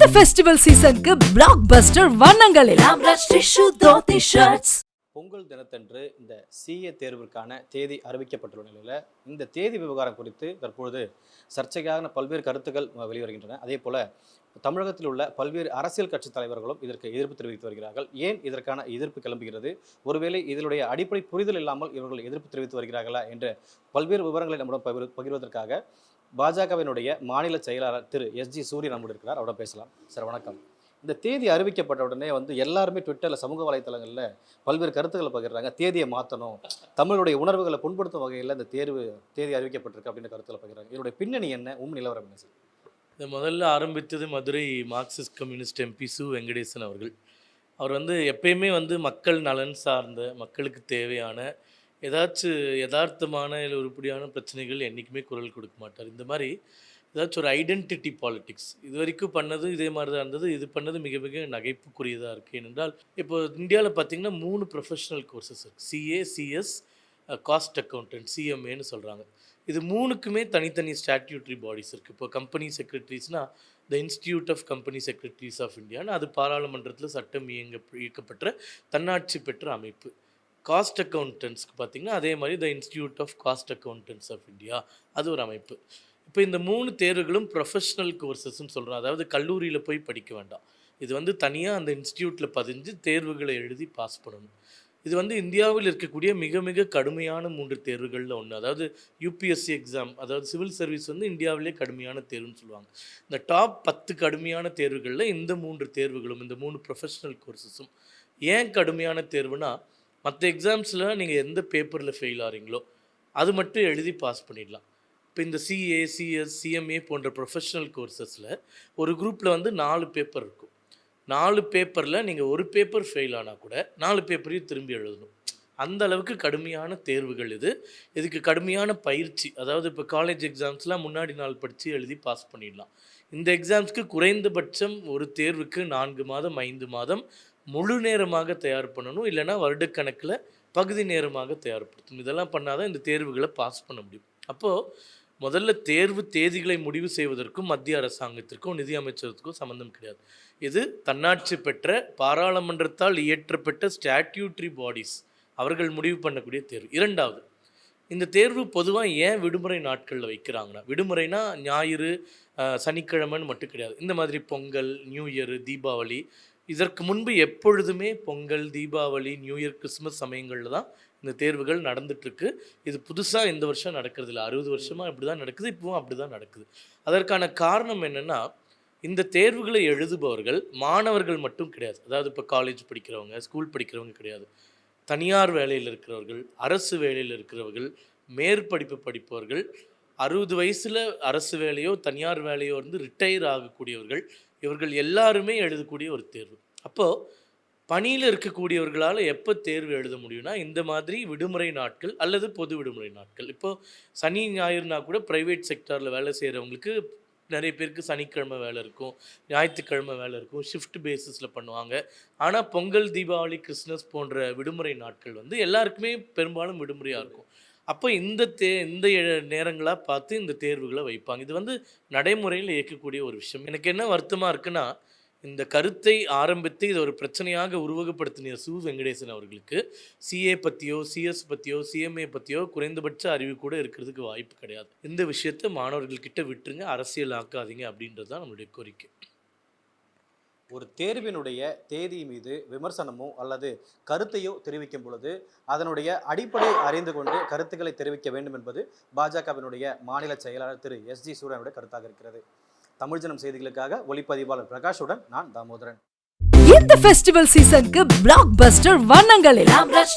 இந்த ஃபெஸ்டிவல் சீசனுக்கு blockbuster வண்ணங்களில் பொங்கல் தினத்தன்று இந்த சிஏ தேர்விற்கான தேதி அறிவிக்கப்பட்டுள்ள நிலையில் இந்த தேதி விவகாரம் குறித்து தற்பொழுது சர்ச்சைக்கான பல்வேறு கருத்துக்கள் வெளிவருகின்றன. அதே போல தமிழகத்தில் உள்ள பல்வேறு அரசியல் கட்சி தலைவர்களும் இதற்கு எதிர்ப்பு தெரிவித்து வருகிறார்கள். ஏன் இதற்கான எதிர்ப்பு கிளம்புகிறது? ஒருவேளை இதனுடைய அடிப்படை புரிதல் இல்லாமல் இவர்கள் எதிர்ப்பு தெரிவித்து வருகிறார்களா? என்ற பல்வேறு விவரங்களை நம்முடன் பகிர் பகிர்வதற்காக பாஜகவினுடைய மாநில செயலாளர் திரு எஸ் ஜி சூரியன் நம்முடன் இருக்கிறார். அவரோட பேசலாம். சார் வணக்கம். இந்த தேதி அறிவிக்கப்பட்ட உடனே வந்து எல்லாருமே ட்விட்டரில் சமூக வலைத்தளங்களில் பல்வேறு கருத்துக்களை பகிர்றாங்க. தேதியை மாற்றணும் தமிழுடைய உணர்வுகளை புண்படுத்தும் வகையில் இந்த தேர்வு தேதி அறிவிக்கப்பட்டிருக்கு அப்படின்னு கருத்தில் பகிர்றாங்க. இதனுடைய பின்னணி என்ன? உண்மை நிலவரம் என்ன சார்? இது முதல்ல ஆரம்பித்தது Madurai Marxist communist MP Su Venkatesan அவர்கள். அவர் வந்து எப்பயுமே வந்து மக்கள் நலன் சார்ந்த மக்களுக்கு தேவையான ஏதாச்சும் யதார்த்தமான இல்லை உருப்படியான பிரச்சனைகள் என்றைக்குமே குரல் கொடுக்க மாட்டார். இந்த மாதிரி ஏதாச்சும் ஒரு ஐடென்டிட்டி பாலிட்டிக்ஸ் இது வரைக்கும் பண்ணது இதே மாதிரி தான் இருந்தது. இது பண்ணது மிக மிக நகைப்புக்குரியதாக இருக்குது ஏனென்றால் இப்போ இந்தியாவில் பார்த்தீங்கன்னா மூணு ப்ரொஃபஷனல் கோர்சஸ் இருக்குது சிஏ சிஎஸ் காஸ்ட் அக்கௌண்டன்ட் சிஎம்ஏன்னு சொல்கிறாங்க இது மூணுக்குமே தனித்தனி ஸ்டாட்யூட்ரி பாடிஸ் இருக்குது இப்போ company செக்ரட்டரிஸ்னால் the institute of company secretaries of இந்தியான்னு அது பாராளுமன்றத்தில் சட்டம் இயங்க இயக்கப்பட்ட தன்னாட்சி பெற்ற அமைப்பு. காஸ்ட் அக்கௌண்டன்ஸ்க்கு பார்த்தீங்கன்னா அதே மாதிரி the institute of cost accountants of India அது ஒரு அமைப்பு. இப்போ இந்த மூணு தேர்வுகளும் ப்ரொஃபஷ்னல் கோர்சஸ்ன்னு சொல்கிறோம் அதாவது கல்லூரியில் போய் படிக்க வேண்டாம். இது வந்து தனியாக அந்த இன்ஸ்டியூட்டில் பதிஞ்சு தேர்வுகளை எழுதி பாஸ் பண்ணணும். இது வந்து இந்தியாவில் இருக்கக்கூடிய மிக மிக கடுமையான மூன்று தேர்வுகளில் ஒன்று அதாவது யூபிஎஸ்சி எக்ஸாம் அதாவது சிவில் சர்வீஸ் வந்து இந்தியாவிலே கடுமையான தேர்வுன்னு சொல்லுவாங்க. இந்த டாப் பத்து கடுமையான தேர்வுகளில் இந்த மூன்று தேர்வுகளும் இந்த மூணு ப்ரொஃபஷனல் கோர்சஸும் ஏன் கடுமையான தேர்வுனா மற்ற எக்ஸாம்ஸில் நீங்கள் எந்த பேப்பரில் ஃபெயில் ஆகிறீங்களோ அது மட்டும் எழுதி பாஸ் பண்ணிடலாம். இப்போ இந்த சிஏ சிஎஸ் சிஎம்ஏ போன்ற ப்ரொஃபஷனல் கோர்சஸில் ஒரு குரூப்பில் வந்து நாலு பேப்பர் இருக்கும். நாலு பேப்பரில் நீங்கள் ஒரு பேப்பர் ஃபெயில் ஆனால் கூட நாலு பேப்பரையும் திரும்பி எழுதணும். அந்த அளவுக்கு கடுமையான தேர்வுகள் இது. இதுக்கு கடுமையான பயிற்சி அதாவது இப்போ காலேஜ் எக்ஸாம்ஸ்லாம் முன்னாடி நாள் படித்து எழுதி பாஸ் பண்ணிடலாம். இந்த எக்ஸாம்ஸ்க்கு குறைந்தபட்சம் ஒரு தேர்வுக்கு நான்கு மாதம் ஐந்து மாதம் முழு நேரமாக தயார் பண்ணணும் இல்லைன்னா வருடக்கணக்கில் பகுதி நேரமாக தயார்படுத்தணும் இதெல்லாம் பண்ணாதான் இந்த தேர்வுகளை பாஸ் பண்ண முடியும். அப்போது முதல்ல தேர்வு தேதிகளை முடிவு செய்வதற்கும் மத்திய அரசாங்கத்திற்கும் நிதி அமைச்சகத்துக்கும் சம்மந்தம் கிடையாது. இது தன்னாட்சி பெற்ற பாராளுமன்றத்தால் இயற்றப்பட்ட ஸ்டாட்யூட்ரி பாடிஸ் அவர்கள் முடிவு பண்ணக்கூடிய தேர்வு. இரண்டாவது இந்த தேர்வு பொதுவாக ஏன் விடுமுறை நாட்களில் வைக்கிறாங்கன்னா விடுமுறைனா ஞாயிறு சனிக்கிழமைன்னு மட்டும் கிடையாது. இந்த மாதிரி பொங்கல் நியூ இயர் தீபாவளி இதற்கு முன்பு எப்பொழுதுமே Pongal Deepavali new year Christmas சமயங்களில் தான் இந்த தேர்வுகள் நடந்துட்டுருக்கு. இது புதுசாக இந்த வருஷம் நடக்கிறது இல்லை. அறுபது வருஷமாக இப்படி தான் நடக்குது. இப்போவும் அப்படி தான் நடக்குது. அதற்கான காரணம் என்னென்னா இந்த தேர்வுகளை எழுதுபவர்கள் மாணவர்கள் மட்டும் கிடையாது. அதாவது இப்போ காலேஜ் படிக்கிறவங்க ஸ்கூல் படிக்கிறவங்க கிடையாது. தனியார் வேலையில் இருக்கிறவர்கள் அரசு வேலையில் இருக்கிறவர்கள் மேற்படிப்பு படிப்பவர்கள் அறுபது வயசில் அரசு வேலையோ தனியார் வேலையோ இருந்து ரிட்டையர் ஆகக்கூடியவர்கள் இவர்கள் எல்லாருமே எழுதக்கூடிய ஒரு தேர்வு. அப்போது பணியில் இருக்கக்கூடியவர்களால் எப்போ தேர்வு எழுத முடியும்னா இந்த மாதிரி விடுமுறை நாட்கள் அல்லது பொது விடுமுறை நாட்கள். இப்போது சனி ஞாயிறுனா கூட ப்ரைவேட் செக்டாரில் வேலை செய்கிறவங்களுக்கு நிறைய பேருக்கு சனிக்கிழமை வேலை இருக்கும் ஞாயிற்றுக்கிழமை வேலை இருக்கும் ஷிஃப்ட் பேசிஸில் பண்ணுவாங்க. ஆனால் பொங்கல் தீபாவளி கிறிஸ்மஸ் போன்ற விடுமுறை நாட்கள் வந்து எல்லாருக்குமே பெரும்பாலும் விடுமுறையாக இருக்கும். அப்போ இந்த தே இந்த நேரங்களாக பார்த்து இந்த தேர்வுகளை வைப்பாங்க. இது வந்து நடைமுறையில் இயக்கக்கூடிய ஒரு விஷயம். எனக்கு என்ன வருத்தமாக இருக்குன்னா இந்த கருத்தை ஆரம்பித்து இதை ஒரு பிரச்சனையாக உருவகப்படுத்தின சு. வெங்கடேசன் அவர்களுக்கு சிஏ பற்றியோ சிஎஸ் பற்றியோ சிஎம்ஏ பற்றியோ குறைந்தபட்ச அறிவு கூட இருக்கிறதுக்கு வாய்ப்பு கிடையாது. இந்த விஷயத்தை மாணவர்கள்கிட்ட விட்டுருங்க அரசியல் ஆக்காதீங்க அப்படின்றது தான் நம்மளுடைய கோரிக்கை. ஒரு தேர்வினுடைய தேதி மீது விமர்சனமோ அல்லது கருத்தையோ தெரிவிக்கும் பொழுது அதனுடைய அடிப்படை அறிந்து கொண்டு கருத்துக்களை தெரிவிக்க வேண்டும் என்பது பாஜகவினுடைய மாநில செயலாளர் திரு எஸ் ஜி சூரனுடைய கருத்தாக இருக்கிறது. தமிழ் ஜனம் செய்திகளுக்காக ஒளிப்பதிவாளர் பிரகாஷுடன் நான் தாமோதரன். இந்த ஃபெஸ்டிவல் சீசனுக்கு பிளாக் பஸ்டர் வண்ணங்களில் ஆம்ரஷ்